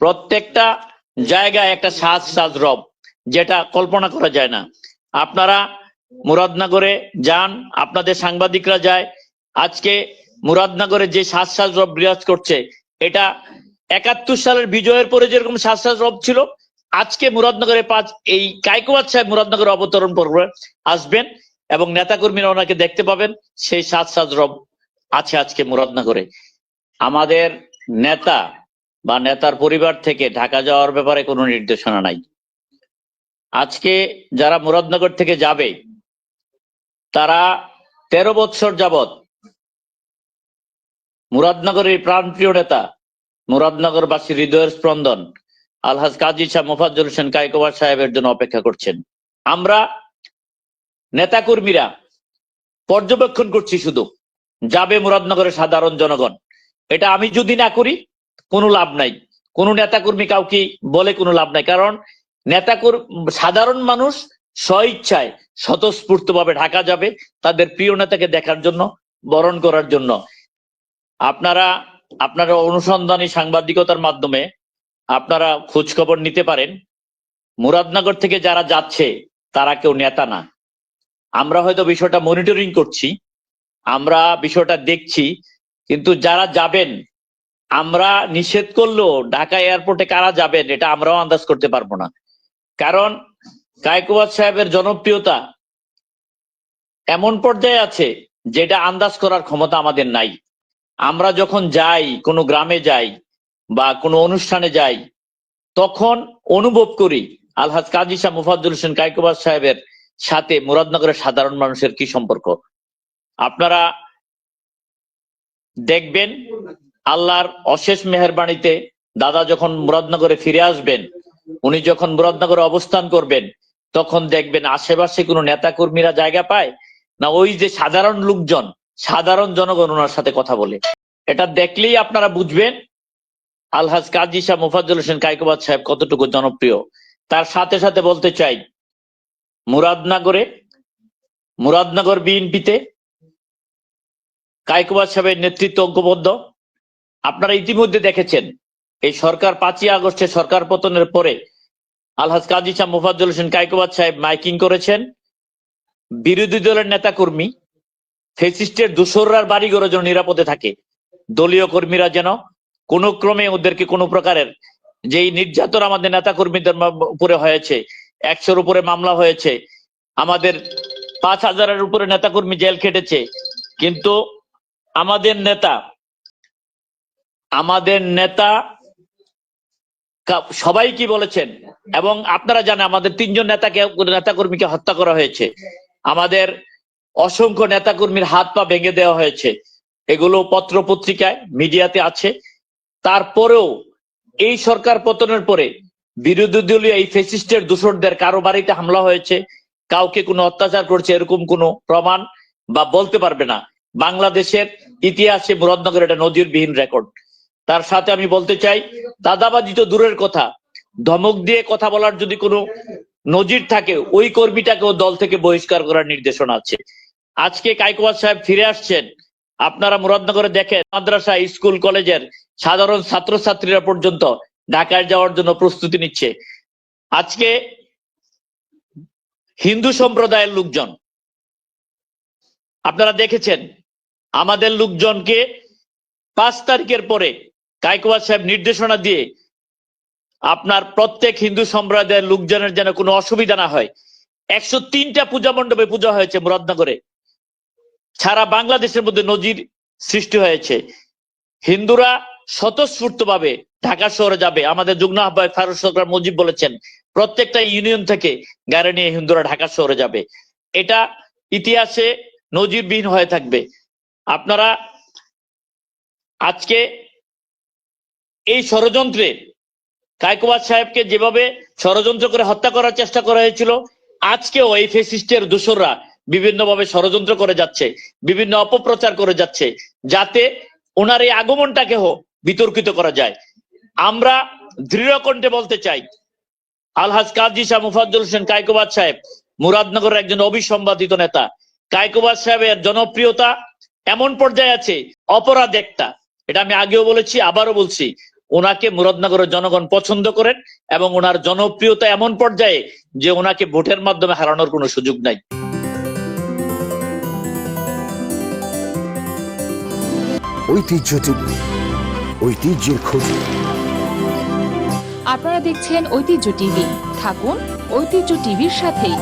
প্রত্যেকটা জায়গায় একটা সাজ সাজ রব যেটা কল্পনা করা যায় না। আপনারা মুরাদনগরে যান, আপনাদের সাংবাদিকরা যায়। আজকে মুরাদনগরে যে সাজ সাজ রব বিরাজ করছে, এটা একাত্তর সালের বিজয়ের পরে যেরকম সাজ সাজ রব ছিল, আজকে মুরাদনগরে পাঁচ, এই কাইকুয়াত সাহেব মুরাদনগরে অবতরণ করবে আসবেন এবং নেতাকর্মীরা ওনাকে দেখতে পাবেন, সেই সাজ সাজ রব আছে আজকে মুরাদনগরে। আমাদের নেতা বা নেতার পরিবার থেকে ঢাকা যাওয়ার ব্যাপারে কোনো নির্দেশনা নাই। আজকে যারা মুরাদনগর থেকে যাবে, তারা তেরো বৎসর যাবৎ মুরাদনগরের প্রাণপ্রিয় নেতা, মুরাদনগরবাসী হৃদয়ের স্পন্দন, আলহাজ কাজী শাহ মোফাজ্জল হোসেন কায়কোবার সাহেবের জন্য অপেক্ষা করছেন। আমরা নেতাকর্মীরা পর্যবেক্ষণ করছি শুধু, যাবে মুরাদনগরের সাধারণ জনগণ। এটা আমি যদি না করি কোনো লাভ নাই। কোনো নেতাকর্মী কাউকে বলে কোনো লাভ নাই। কারণ নেতাকর, সাধারণ মানুষ স্বইচ্ছায় স্বতঃস্ফূর্ত ভাবে ঢাকা যাবে তাদের প্রিয় নেতাকে দেখার জন্য, বরণ করার জন্য। আপনারা আপনারা অনুসন্ধানী সাংবাদিকতার মাধ্যমে আপনারা খোঁজ খবর নিতে পারেন। মুরাদনগর থেকে যারা যাচ্ছে, তারা কেউ নেতা না। আমরা হয়তো বিষয়টা মনিটরিং করছি, আমরা বিষয়টা দেখছি, কিন্তু যারা যাবেন আমরা নিষেধ করলেও ঢাকা এয়ারপোর্টে কারা যাবেন, এটা আমরাও আন্দাজ করতে পারব না। কারণ কায়কুবাদ সাহেবের জনপ্রিয়তা এমন পর্যায়ে আছে যেটা আন্দাজ করার ক্ষমতা আমাদের নাই। আমরা যখন যাই, কোনো গ্রামে যাই বা কোনো অনুষ্ঠানে যাই, তখন অনুভব করি আলহাজ কাজী শাহ হোসেন কায়কুবাদ সাহেবের সাথে মুরাদনগরের সাধারণ মানুষের কি সম্পর্ক। আপনারা দেখবেন আল্লাহর অশেষ মেহরবাণীতে দাদা যখন মুরাদনগরে ফিরে আসবেন, উনি যখন মুরাদনগরে অবস্থান করবেন, তখন দেখবেন আশেপাশে কোনো নেতা কর্মীরা জায়গা পায়? না ওই যে সাধারণ লোকজন, সাধারণ জনগণ ওনার সাথে কথা বলে? এটা দেখলেই আপনারা বুঝবেন। আলহাজ কাজী শাহ মুফাজ্জুল হোসেন কাইকোবাদ সাহেব কতটুকু জনপ্রিয়। তার সাথে সাথে বলতে চাই, মুরাদনগরে, মুরাদনগর বিএনপিতে কাইকোবাদ সাহেবের নেতৃত্ব ঐক্যবদ্ধ। আপনারা ইতিমধ্যে দেখেছেন, এই সরকার পাঁচই আগস্টে সরকার পতনের পরে আলহাজ কাজী শাহ মুফাজ্জুল হোসেন কাইকোবাদ সাহেব মাইকিং করেছেন। বিরোধী দলের নেতা কর্মী ফেসিস্টের দোসররার বাড়িঘর যেন নিরাপদে থাকে। দলীয় কর্মীরা যেন কোনো ক্রমে ওদেরকে কোনো প্রকারের যেই নির্যাতন আমাদের নেতা কর্মীদের উপরে হয়েছে, একশোর উপরে মামলা হয়েছে, আমাদের পাঁচ হাজারের উপরে নেতাকর্মী জেল খেটেছে, কিন্তু আমাদের নেতা আমাদের নেতা সবাই কি বলেছেন? এবং আপনারা জানেন, আমাদের তিনজন নেতাকে, নেতাকর্মীকে হত্যা করা হয়েছে। আমাদের অসংখ্য নেতাকর্মীর হাত পা ভেঙে দেওয়া হয়েছে। এগুলো পত্র পত্রিকায় মিডিয়াতে আছে। তারপরেও এই সরকার পতনের পরে বিরোধী দলীয় এই ফেসিস্টের দূষণদের কারও বাড়িতে হামলা হয়েছে, কাউকে কোনো অত্যাচার করছে, এরকম কোনো প্রমাণ বা বলতে পারবে না। বাংলাদেশের ইতিহাসে মুরাদনগর এটা নজিরবিহীন রেকর্ড তার সাথে আমি বলতে চাই, দাদাবাজি তো দূরের কথা। ধমক দিয়ে কথা বলার যদি কোনো নজির থাকে, ওই কর্মীটাকেও দল থেকে বহিষ্কার করার নির্দেশনা আছে। আজকে কাইকোয়াদ সাহেব ফিরে আসছেন। আপনারা মুরাদনগরে দেখেন, মাদ্রাসা, স্কুল, কলেজের সাধারণ ছাত্রছাত্রীরা পর্যন্ত ঢাকায় যাওয়ার জন্য প্রস্তুতি নিচ্ছে। আজকে হিন্দু সম্প্রদায়ের লোকজন, আপনারা দেখেছেন, আমাদের লোকজনকে পাঁচ তারিখের পরে কাইকোয়াদ সাহেব নির্দেশনা দিয়ে আপনার প্রত্যেক হিন্দু সম্প্রদায়ের লোকজনের যেন কোনো অসুবিধা না হয়। একশো তিনটা পূজা মণ্ডপে পূজা হয়েছে মুরাদনগরে। সারা বাংলাদেশের মধ্যে নজির সৃষ্টি হয়েছে। হিন্দুরা স্বতঃস্ফূর্ত ভাবে ঢাকা শহরে যাবে। আমাদের যুগ্ন আহ্বায়ক ফারুক সরকার মুজিব বলেছেন, প্রত্যেকটা ইউনিয়ন থেকে গাড়ি নিয়ে হিন্দুরা ঢাকা শহরে যাবে। এটা ইতিহাসে নজিরবিহীন হয়ে থাকবে। আপনারা আজকে এই ষড়যন্ত্রে কায়কোবাদ সাহেবকে যেভাবে ষড়যন্ত্র করে হত্যা করার চেষ্টা করা হয়েছিল, আজকেও এই ফেসিস্টের দোসররা বিভিন্নভাবে ষড়যন্ত্র করে যাচ্ছে, বিভিন্ন অপপ্রচার করে যাচ্ছে, যাতে ওনার এই আগমনটাকে বিতর্কিত করা যায়। আমরা দৃঢ় কণ্ঠে বলতে চাই, আলহাজ কাজী শাহ মুফাজ্জুল হোসেন কায়কোবাদ সাহেব, মুরাদনগরের একজন অবিসম্বাদিত নেতা। কায়কোবাদ সাহেবের জনপ্রিয়তা এমন পর্যায়ে আছে, অপরাধ একটা। এটা আমি আগেও বলেছি, আবারও বলছি ওনাকে মুরাদনগরের জনগণ পছন্দ করেন এবং ওনার জনপ্রিয়তা এমন পর্যায়ে যে ওনাকে ভোটের মাধ্যমে হারানোর কোনো সুযোগ নাই। ঐতিহ্য টিভি ঐতিহ্যের খোঁজে। আপনারা দেখছেন ঐতিহ্য টিভি। থাকুন ঐতিহ্য টিভির সাথেই।